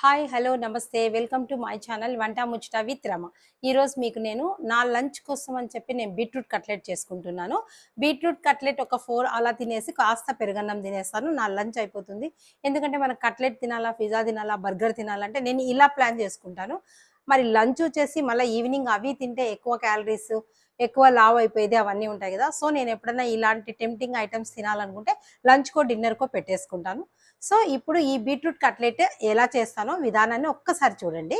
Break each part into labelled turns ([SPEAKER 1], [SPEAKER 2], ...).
[SPEAKER 1] Hi hello నమస్తే. Welcome to my channel వంట ముచ్చట విత్ రమ. ఈరోజు మీకు నేను నా లంచ్ కోసం అని చెప్పి నేను బీట్రూట్ కట్లెట్ చేసుకుంటున్నాను. బీట్రూట్ కట్లెట్ ఒక ఫోర్ అలా తినేసి కాస్త పెరుగన్నం తినేస్తాను. నా లంచ్ అయిపోతుంది. ఎందుకంటే మనం కట్లెట్ తినాలా పిజ్జా తినాలా బర్గర్ తినాలంటే నేను ఇలా ప్లాన్ చేసుకుంటాను. మరి లంచ్ వచ్చేసి మళ్ళీ ఈవినింగ్ అవి తింటే ఎక్కువ క్యాలరీస్ ఎక్కువ లావ్ అయిపోయేది అవన్నీ ఉంటాయి కదా. సో నేను ఎప్పుడైనా ఇలాంటి టెంప్టింగ్ ఐటమ్స్ తినాలనుకుంటే లంచ్కో డిన్నర్కో పెట్టేసుకుంటాను. సో ఇప్పుడు ఈ బీట్రూట్ కట్లెట్ ఎలా చేస్తానో విధానాన్ని ఒక్కసారి చూడండి.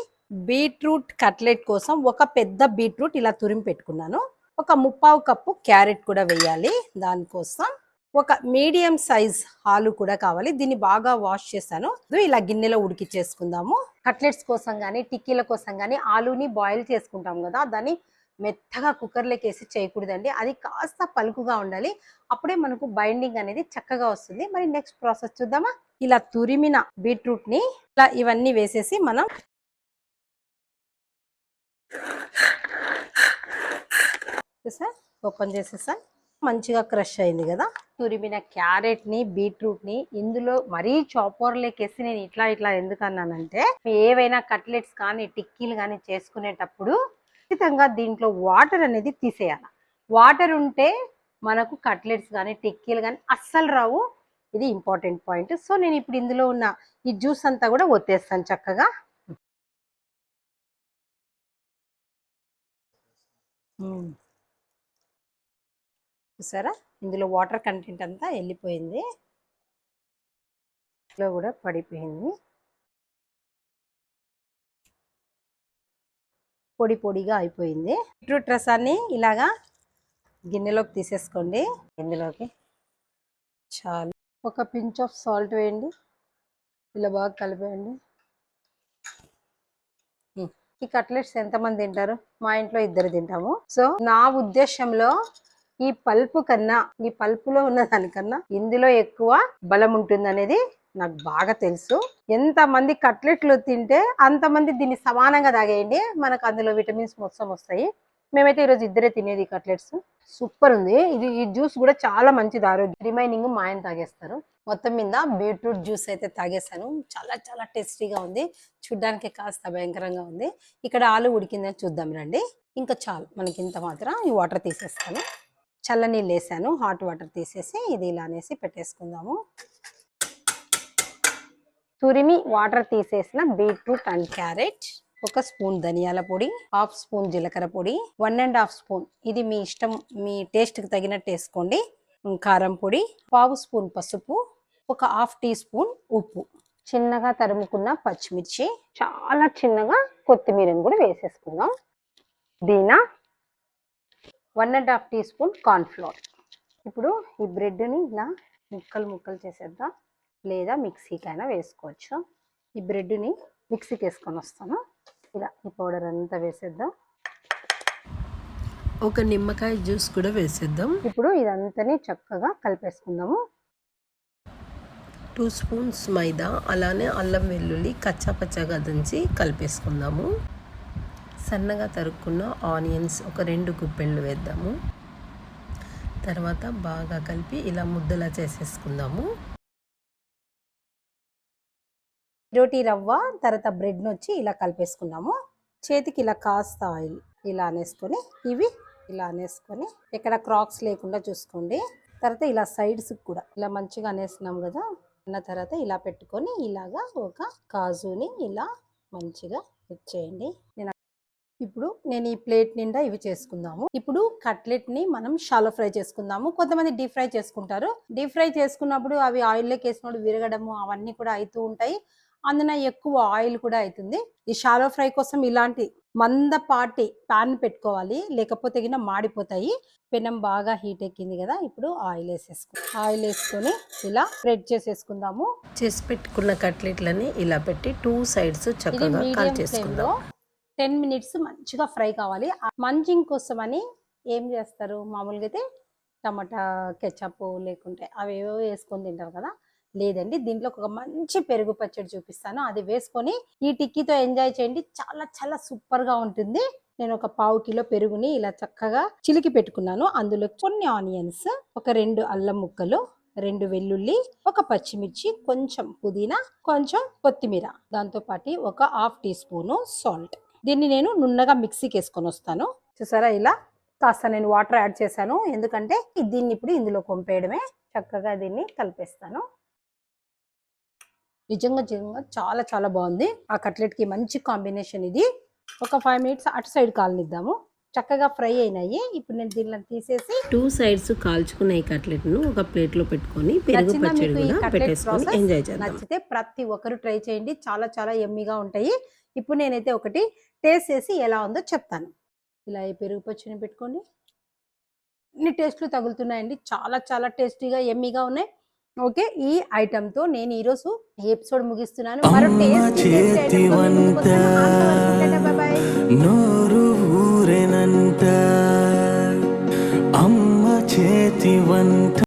[SPEAKER 1] బీట్రూట్ కట్లెట్ కోసం ఒక పెద్ద బీట్రూట్ ఇలా తురిమి పెట్టుకున్నాను. ఒక ముప్పావు కప్పు క్యారెట్ కూడా వేయాలి దానికోసం. ఒక మీడియం సైజ్ ఆలు కూడా కావాలి. దీన్ని బాగా వాష్ చేస్తాను ఇలా గిన్నెలో ఉడికిచ్చేసుకుందాము. కట్లెట్స్ కోసం కానీ టిక్కీల కోసం కానీ ఆలుని బాయిల్ చేసుకుంటాం కదా దాన్ని మెత్తగా కుక్కర్లోకి వేసి చేయకూడదండి. అది కాస్త పలుకుగా ఉండాలి. అప్పుడే మనకు బైండింగ్ అనేది చక్కగా వస్తుంది. మరి నెక్స్ట్ ప్రాసెస్ చూద్దామా? ఇలా తురిమిన బీట్రూట్ని ఇలా ఇవన్నీ వేసేసి మనం సార్ ఓపెన్ చేసేసా? మంచిగా క్రష్ అయింది కదా? తురిమిన క్యారెట్ని బీట్రూట్ని ఇందులో మరీ చాపర్లోకి నేను ఇట్లా ఇట్లా ఎందుకన్నానంటే ఏవైనా కట్లెట్స్ కానీ టిక్కీలు కానీ చేసుకునేటప్పుడు ఖచ్చితంగా దీంట్లో వాటర్ అనేది తీసేయాలి. వాటర్ ఉంటే మనకు కట్లెట్స్ కానీ టిక్కీలు కానీ అస్సలు రావు. ఇది ఇంపార్టెంట్ పాయింట్. సో నేను ఇప్పుడు ఇందులో ఉన్న ఈ జ్యూస్ అంతా కూడా ఒత్తేస్తాను చక్కగా. చూసారా? ఇందులో వాటర్ కంటెంట్ అంతా వెళ్ళిపోయింది. ఇందులో కూడా పడిపోయింది. పొడి పొడిగా అయిపోయింది. బీట్రూట్ రసాన్ని ఇలాగా గిన్నెలోకి తీసేసుకోండి. ఇందులోకి చాలు. ఒక పించ్ ఆఫ్ సాల్ట్ వేయండి. ఇలా బాగా కలిపేయండి. ఈ కట్లెట్స్ ఎంతమంది తింటారు? మా ఇంట్లో ఇద్దరు తింటాము. సో నా ఉద్దేశంలో ఈ పల్పు కన్నా ఈ పల్పులో ఉన్న దానికన్నా ఇందులో ఎక్కువ బలం ఉంటుంది అనేది నాకు బాగా తెలుసు. ఎంతమంది కట్లెట్లు తింటే అంతమంది దీన్ని సమానంగా తాగేయండి. మనకు అందులో విటమిన్స్ మొత్తం వస్తాయి. మేమైతే ఈరోజు ఇద్దరే తినేది కట్లెట్స్. సూపర్ ఉంది. ఇది ఈ జ్యూస్ కూడా చాలా మంచిది ఆరోగ్యం రిమైనింగ్ మా ఆయన తాగేస్తారు. మొత్తం మీద బీట్రూట్ జ్యూస్ అయితే తాగేసాను చాలా చాలా టేస్టీగా ఉంది. చూడ్డానికి కాస్త భయంకరంగా ఉంది. ఇక్కడ ఆలు ఉడికిందని చూద్దాం రండి. ఇంకా చాలు. మనకి ఇంత మాత్రం ఈ వాటర్ తీసేస్తాను. చల్లనీళ్ళు వేసాను. హాట్ వాటర్ తీసేసి ఇది ఇలా అనేసి పెట్టేసుకుందాము. తురిమి వాటర్ తీసేసిన బీట్రూట్ అండ్ క్యారెట్. ఒక స్పూన్ ధనియాల పొడి హాఫ్ స్పూన్ జీలకర్ర పొడి వన్ అండ్ హాఫ్ స్పూన్. ఇది మీ ఇష్టం మీ టేస్ట్కి తగినట్టు వేసుకోండి. కారం పొడి పావు స్పూన్ పసుపు ఒక హాఫ్ టీ స్పూన్ ఉప్పు. చిన్నగా తరుముకున్న పచ్చిమిర్చి చాలా చిన్నగా కొత్తిమీరని కూడా వేసేసుకుందాం. దీనా one and half tea spoon cornflour. ఇప్పుడు ఈ బ్రెడ్ని ఇలా ముక్కలు ముక్కలు చేసేద్దాం. లేదా మిక్సీకైనా వేసుకోవచ్చు. ఈ బ్రెడ్ని మిక్సీకి వేసుకొని వస్తాను. ఇలా ఈ పౌడర్ అంతా వేసేద్దాం.
[SPEAKER 2] ఒక నిమ్మకాయ జ్యూస్ కూడా వేసేద్దాం.
[SPEAKER 1] ఇప్పుడు ఇదంతని చక్కగా కలిపేసుకుందాము.
[SPEAKER 2] టూ స్పూన్స్ మైదా అలానే అల్లం వెల్లుల్లి కచ్చా పచ్చాగా దంచి కలిపేసుకుందాము. సన్నగా తరుక్కున్న ఆనియన్స్ ఒక రెండు గుప్పెళ్ళు వేద్దాము. తర్వాత బాగా కలిపి ఇలా ముద్దలా చేసేసుకుందాము.
[SPEAKER 1] రోటీ రవ్వ తర్వాత బ్రెడ్ని వచ్చి ఇలా కలిపేసుకున్నాము. చేతికి ఇలా కాస్త ఆయిల్ ఇలా అనేసుకొని ఇవి ఇలా అనేసుకొని ఇక్కడ క్రాక్స్ లేకుండా చూసుకోండి. తర్వాత ఇలా సైడ్స్ కూడా ఇలా మంచిగా అనేసినాం కదా అన్న తర్వాత ఇలా పెట్టుకొని ఇలాగా ఒక కాజుని ఇలా మంచిగా ఇచ్చేయండి నేను ఇప్పుడు నేను ఈ ప్లేట్ నిండా ఇవి చేసుకుందాము. ఇప్పుడు కట్లెట్ని మనం షాలో ఫ్రై చేసుకుందాము. కొంతమంది డీప్ ఫ్రై చేసుకుంటారు. డీప్ ఫ్రై చేసుకున్నప్పుడు అవి ఆయిల్లోకి వేసినప్పుడు విరగడము అవన్నీ కూడా అవుతూ ఉంటాయి. అందున ఎక్కువ ఆయిల్ కూడా అవుతుంది ఈ షాలో ఫ్రై కోసం ఇలాంటి మందపాటి పాన్ పెట్టుకోవాలి. లేకపోతే గిన మాడిపోతాయి. పెనం బాగా హీట్ ఎక్కింది కదా ఇప్పుడు ఆయిల్ వేసేసుకో ఆయిల్ వేసుకొని ఇలా స్ప్రెడ్ చేసేసుకుందాము.
[SPEAKER 2] చేసి పెట్టుకున్న కట్లెట్లని ఇలా పెట్టి టూ సైడ్స్ చక్కగా కాల్చేసుకుందాం.
[SPEAKER 1] టెన్ మినిట్స్ మంచిగా ఫ్రై కావాలి. మంచింగ్ కోసం అని ఏం చేస్తారు? మామూలుగా అయితే టమాటా కెచప్ లేకుంటే అవి ఏవో వేసుకొని తింటారు కదా లేదండి. దీంట్లో ఒక మంచి పెరుగు పచ్చడి చూపిస్తాను. అది వేసుకొని ఈ టిక్కీతో ఎంజాయ్ చేయండి. చాలా చాలా సూపర్గా ఉంటుంది. నేను ఒక పావు కిలో పెరుగుని ఇలా చక్కగా చిలికి పెట్టుకున్నాను. అందులో కొన్ని ఆనియన్స్ ఒక రెండు అల్లం ముక్కలు రెండు వెల్లుల్లి ఒక పచ్చిమిర్చి కొంచెం పుదీనా కొంచెం కొత్తిమీర దాంతోపాటు ఒక హాఫ్ టీ స్పూను సాల్ట్. దీన్ని నేను నున్నగా మిక్సీకి వేసుకొని వస్తాను. చూసారా? ఇలా కాస్త నేను వాటర్ యాడ్ చేశాను. ఎందుకంటే దీన్ని ఇప్పుడు ఇందులో కొంపేయడమే. చక్కగా దీన్ని కలిపేస్తాను. నిజంగా నిజంగా చాలా చాలా బాగుంది. ఆ కట్లెట్కి మంచి కాంబినేషన్ ఇది. ఒక ఫైవ్ మినిట్స్ అటు సైడ్ కాలనిద్దాము. చక్కగా ఫ్రై అయినాయి. ఇప్పుడు నేను దీనిలో తీసేసి
[SPEAKER 2] టూ సైడ్స్ కాల్చుకున్న ఈ కట్లెట్ను ఒక పెట్టుకొని పెరుగు పచ్చడి కూడా
[SPEAKER 1] కట్లెట్
[SPEAKER 2] పెట్టేసుకొని
[SPEAKER 1] ప్రాసెస్?
[SPEAKER 2] ఎంజాయ్ చేద్దాం.
[SPEAKER 1] నచ్చితే ప్రతి ఒక్కరు ట్రై చేయండి. చాలా చాలా ఎమ్మీగా ఉంటాయి. ఇప్పుడు నేనైతే ఒకటి టేస్ట్ చేసి ఎలా ఉందో చెప్తాను. ఇలా ఈ పెరుగు పచ్చడిని పెట్టుకోండి అన్ని టేస్ట్లు తగులుతున్నాయండి. చాలా చాలా టేస్టీగా ఎమ్మీగా ఉన్నాయి. ఓకే ఈ ఐటమ్తో నేను ఈరోజు ఎపిసోడ్ ముగిస్తున్నాను. మరో.
[SPEAKER 3] నోరు ఊరెనంట. అమ్మ చేతి వంట.